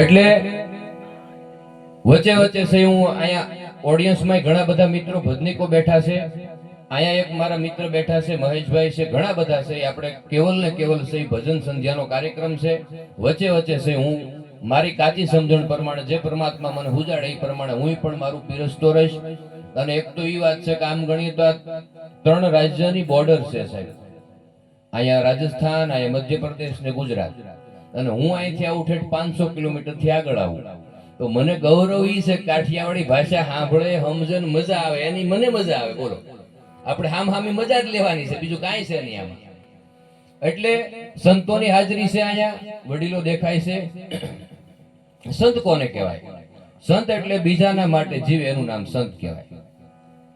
એટલે વચ્ચે વચ્ચે સહી હું અહીંયા ઓડિયન્સમાં ઘણા બધા મિત્રો ભજનીકો બેઠા છે. અહીંયા એક મારા મિત્ર બેઠા છે, મહેશભાઈ છે, ઘણા બધા છે. આપણે કેવલ ને કેવલ છે ભજન સંધ્યાનો કાર્યક્રમ છે. વચ્ચે વચ્ચે છે હું મારી કાચી સમજણ પ્રમાણે, જે પરમાત્મા મને હુજાડે એ પ્રમાણે હું પણ મારું પીરસતો રહીશ. અને એક તો એ વાત છે કે આમ ગણીએ તો આ ત્રણ રાજ્યની બોર્ડર છે સાહેબ. અહીંયા રાજસ્થાન, અહીંયા મધ્યપ્રદેશ ને ગુજરાત. અને હું અહીંથી આવું ઠેઠ પાંચસો કિલોમીટરથી આગળ આવું. તો મને ગૌરવ ઈ છે કાઠિયાવાડી ભાષા સાંભળે સમજણ મજા આવે. એની મને મજા આવે, બોલો. આપણે હામ હામી મજા જ લેવાની છે, બીજું કાંઈ છે નહીં આમાં. એટલે સંતોની હાજરી છે અહીંયા, વડીલો દેખાય છે. સંત કોને કહેવાય? સંત એટલે બીજાના માટે જીવે, એનું નામ સંત કહેવાય.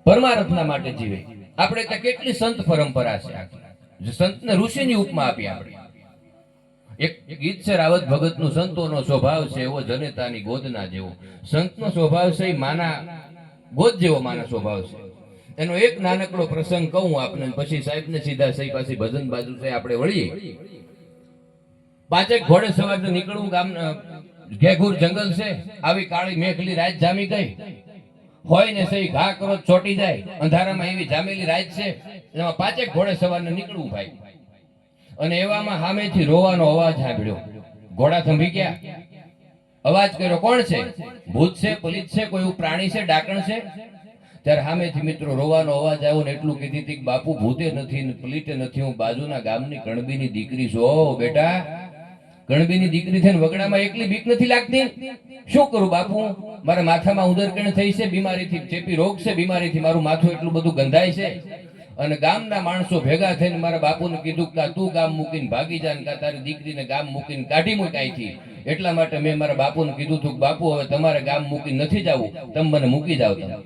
પરમારથના માટે જીવે. આપણે ત્યાં કેટલી સંત પરંપરા છે આખી. સંતને ઋષિની ઉપમા આપી આપણે. એક ગીત છે, રાવત ભગતનું સંતોનો સ્વભાવ છે, એવો જનેતાની ગોદના જેવો. સંતનો સ્વભાવ છે માના ગોદ જેવો માના સ્વભાવ છે. એનો એક નાનકડો પ્રસંગ કહું આપને પછી સાહેબને સીધા સહી પાસે ભજન બાજુ છે, આપણે વળીએ. પાંચેક ઘોડે સવારે નીકળવું ગામ ઘેઘુર જંગલ છે, આવી કાળી મેઘલી રાત જામી ગઈ. હોય ને સહી ઘા કરો, ચોટી જાય. અંધારામાં એવી જામેલી રાત છે એમાં પાંચેક ઘોડે સવારને નીકળવું ભાઈ. અને એવામાં સામેથી રોવાનો અવાજ સાંભળ્યો. ઘોડા થંભી ગયા. અવાજ કર્યો, કોણ છે? ભૂત છે, પલિત છે, કોઈ એવું પ્રાણી છે, ડાકણ છે? ત્યારે સામેથી મિત્રો રોવાનો અવાજ આવ્યો ને એટલું કીધી હતી બાપુ, ભૂતે નથી ને પલિતે નથી, હું બાજુના ગામની કણબીની દીકરી છું. બેટા કણબીની દીકરી થઈને વગડામાં એકલી બીક નથી લાગતી? શું કરું બાપુ? મારા માથામાં ઉદરકણ થઈ છે, બીમારીથી ચેપી રોગ છે, બીમારીથી મારું માથું એટલું બધું ગંધાય છે. અને ગામના માણસો ભેગા થઈને મારા બાપુને કીધું કે તું ગામ મૂકીને ભાગી જા ને તારી દીકરીને ગામ મૂકીને કાઢી મૂક અહીંથી એટલા માટે મેં મારા બાપુને કીધું હતું કે બાપુ, હવે તમારે ગામ મૂકી નથી જવું. તમે મને મૂકી જાવ તમે.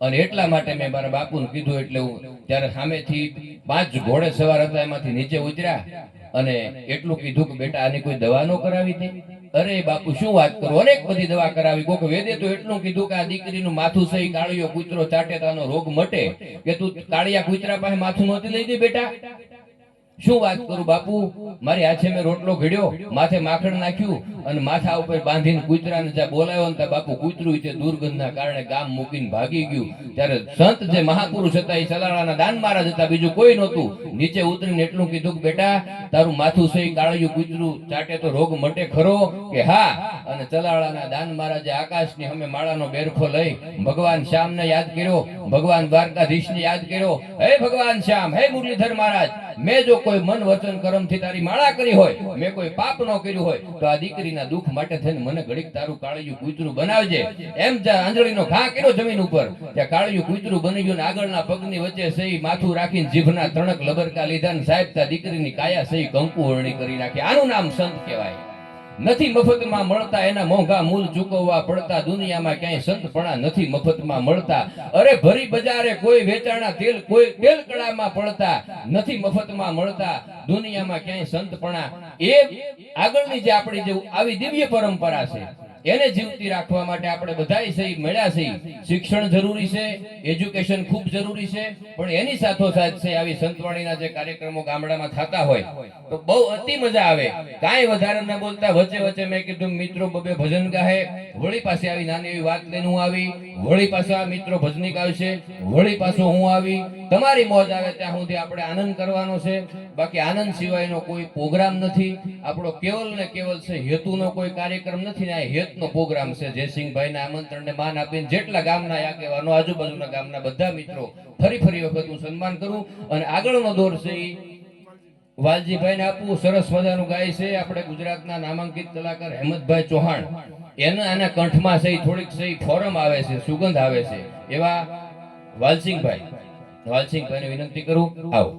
અને એટલા માટે મેં મારા બાપુને કીધું એટલે હું ત્યારે સામેથી પાંચ ઘોડે સવાર હતા એમાંથી નીચે ઉતર્યા અને એટલું કીધું કે બેટા આની કોઈ દવા ન કરાવી હતી અરે બાપુ, શું વાત કરું? અનેક બધી દવા કરાવી. કોક વેદે તો એટલું કીધું કે આ દીકરીનું માથું સહી કાળિયો કૂતરો ચાટે તો રોગ મટે કે તું કાળિયા કૂતરા પાસે માથું નહોતી લઈ દે બેટા? શું વાત કરું બાપુ? મારી હાથે મેં રોટલો ઘડ્યો, માથે માખણ નાખ્યું અને માથા ઉપર બાંધીને કૂતરાને ત્યાં બોલાવ્યો ને બાપુ કૂતરું તે દુર્ગંધના કારણે ગામ મૂકીને ભાગી ગયું. ત્યારે સંત જે મહાપુરુષ હતા એ સલાડાના દાન મહારાજ હતા, બીજું કોઈ નહોતું. નીચે ઉતરીને એટલું કીધું કે બેટા, તારું માથું સહી કાળિયું કૂતરું, ચાટે તો રોગ મટે ખરો કે હા અને ચલાળાના દાન મહારાજે આકાશની અમે માળાનો બેરખો લઈ ભગવાન શ્યામને યાદ કર્યો, ભગવાન દ્વારકાધીશને યાદ કર્યો, હે ભગવાન શ્યામ, હે મુરલીધર મહારાજ, મેં જો કોઈ મન વચન કર્મથી તારી માળા કરી હોય, મેં કોઈ પાપ ન કર્યું હોય, તો આ દીકરીના દુઃખ માટે થઈને મને ઘડીક તારું કાળિયું કૂતરું બનાવજે. એમ જ્યાં આંજળીનો ઘા કર્યો જમીન ઉપર, ત્યાં કાળિયું કૂતરું બની ગયું ને આગળના પગની વચ્ચે સહી માથું રાખીને જીભના ત્રણક લબરકા લીધા ને સાહેબ દીકરીની કાયા સહી કંકુ વરણી કરી નાખી. આનું નામ સંત કહેવાય. નથી મફતમાં મળતા, એના મોંઘા મૂલ ચૂકવવા પડતા, દુનિયામાં ક્યાંય સંતપણા નથી મફતમાં મળતા. અરે ભરી બજારે કોઈ વેચાણા તેલ, કોઈ તેલ કડામાં પડતા નથી મફતમાં મળતા. દુનિયામાં ક્યાંય સંતપણા. એ આગળની જે આપણી જે આવી દિવ્ય પરંપરા છે એને જીવતી રાખવા માટે આપણે બધાય સહી મળ્યા છે શિક્ષણ જરૂરી છે, એજ્યુકેશન ખૂબ જરૂરી છે, પણ એની સાથોસાથ છે, આવી સંતવાણીના જે કાર્યક્રમો ગામડામાં થતા હોય, તો બહુ અતિ મજા આવે. કાંઈ વધારે ન બોલતા વચ્ચે વચ્ચે મેં કીધું, મિત્રો, બબે ભજન ગાહે. હોળી પાસે આવી નાની એવી વાત લઈને હું આવી. હોળી પાસે આ મિત્રો ભજનિક આવશે. હોળી પાછો હું આવી. તમારી મોજ આવે ત્યાં સુધી આપણે આનંદ કરવાનો છે. બાકી આનંદ સિવાયનો કોઈ પ્રોગ્રામ નથી. આપણો કેવલ ને કેવલ છે, હેતુનો કોઈ કાર્યક્રમ નથી ને આ હેતનો પ્રોગ્રામ છે, જયસિંહભાઈના આમંત્રણને માન આપીને જેટલા ગામના આગેવાનો, આજુબાજુના ગામના બધા મિત્રો ફરી ફરી વખત હું સન્માન કરું અને આગળનો દોર છે ઈ વાલજીભાઈને આપવું સરસ મજાનું ગાય છે, આપણે ગુજરાતના નામાંકિત કલાકાર હેમંતભાઈ ચૌહાણ. એના આના કંઠમાં સહી થોડીક સહી ફોરમ આવે છે, સુગંધ આવે છે, એવા વાલસિંહભાઈ. વાલસિંહભાઈને વિનંતી કરું, આવો.